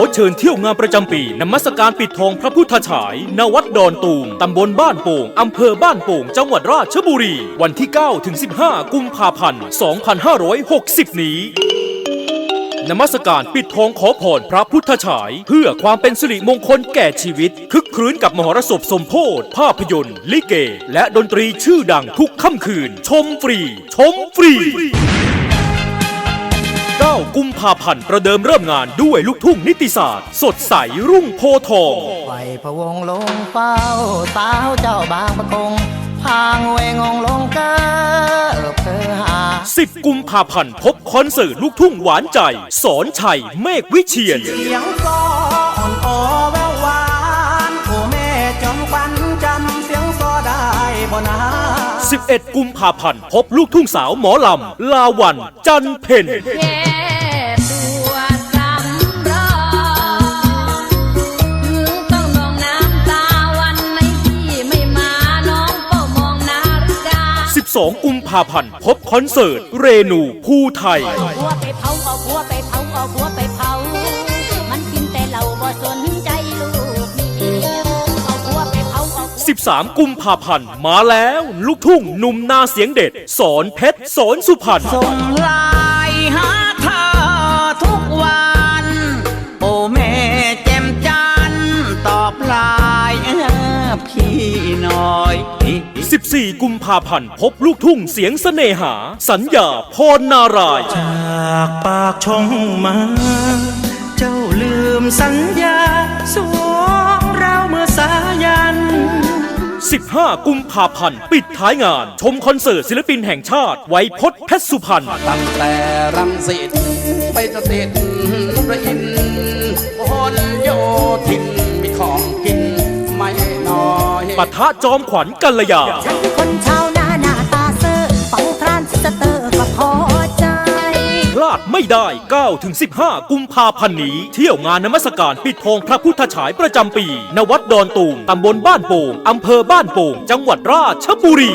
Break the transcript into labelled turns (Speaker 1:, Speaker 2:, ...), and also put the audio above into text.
Speaker 1: อเชิญเที่ยวงานประจำปีนมัสการปิดทองพระพุทธฉาย ณ วัดดอนตูม ตำบลบ้านโป่ง อำเภอบ้านโป่ง จังหวัดราชบุรี วันที่ 9 ถึง 15 กุมภาพันธ์ 2560 นี้ นมัสการปิดทองขอพรพระพุทธฉาย เพื่อความเป็นสิริมงคลแก่ชีวิต คึกครื้นกับมหรสพสมโพธภาพยนตร์ ลิเก และดนตรีชื่อดังทุกค่ำคืน ชมฟรี ชมฟรี 9 กุมภาพันธ์ ประเดิมเริ่มงานด้วยลูกทุ่งนิติศาสตร์ สดใสรุ่งโพธิ์ทอง
Speaker 2: ไหวพะวงลงเฝ้า สาวเจ้าบางประกงพางเวงงลงเกอเพอหา
Speaker 1: 10กุมภาพันธ์พบคอนเสิร์ตลูกทุ่งหวานใจ สอนชัยเมฆวิเชียน
Speaker 2: เสียงกลอนโอแววหวานโอ้แม่จอมควันจำเสียงซอได้บ่นา
Speaker 1: 11 กุมภาพันธ์พบลูกทุ่งสาวหมอลำ ลาวัน จันเพ็ญ 12 กุมภาพันธ์พบคอนเสิร์ต เรนูภูไทย
Speaker 3: เอาผัวไปเผาเอาผัวไปเผาเอาผัวไปเผา มันกินแต่เหล้าบ่สนใจลูกเมียเอาผัวไปเผาเอาผัว
Speaker 1: 13 กุมภาพันธ์มาแล้ว ลูกทุ่งหนุ่มนาเสียงเด็ด สอนเพชรสอนสุพรรณ
Speaker 2: ส่งไลายหา พี่หน่อย
Speaker 1: 14 กุมภาพันธ์พบลูกทุ่งเสียงเสน่หา สัญญาพรนารายณ์
Speaker 2: จากปากช่องมา เจ้าลืมสัญญาสวงเราเมื่อสายัน
Speaker 1: 15 กุมภาพันธ์ปิดท้ายงาน ชมคอนเสิร์ตศิลปินแห่งชาติไวยพจน์เพชรสุพรรณ
Speaker 4: ตั้งแต่รังสิตไปจนติดระอิน
Speaker 1: ปะทะจอมขวัญกัลยา ฉัน
Speaker 3: คนชาวนาหน้าตาเซอร์ฟังพรานสเตอร์ก็พอใจ
Speaker 1: พลาดไม่ได้9ถึง15 กุมภาพันธ์นี้ เที่ยวงานนมัสการปิดทองพระพุทธฉายประจำปี ณ วัดดอนตูมตำบลบ้านโป่งอำเภอบ้านโป่ง จังหวัดราชบุรี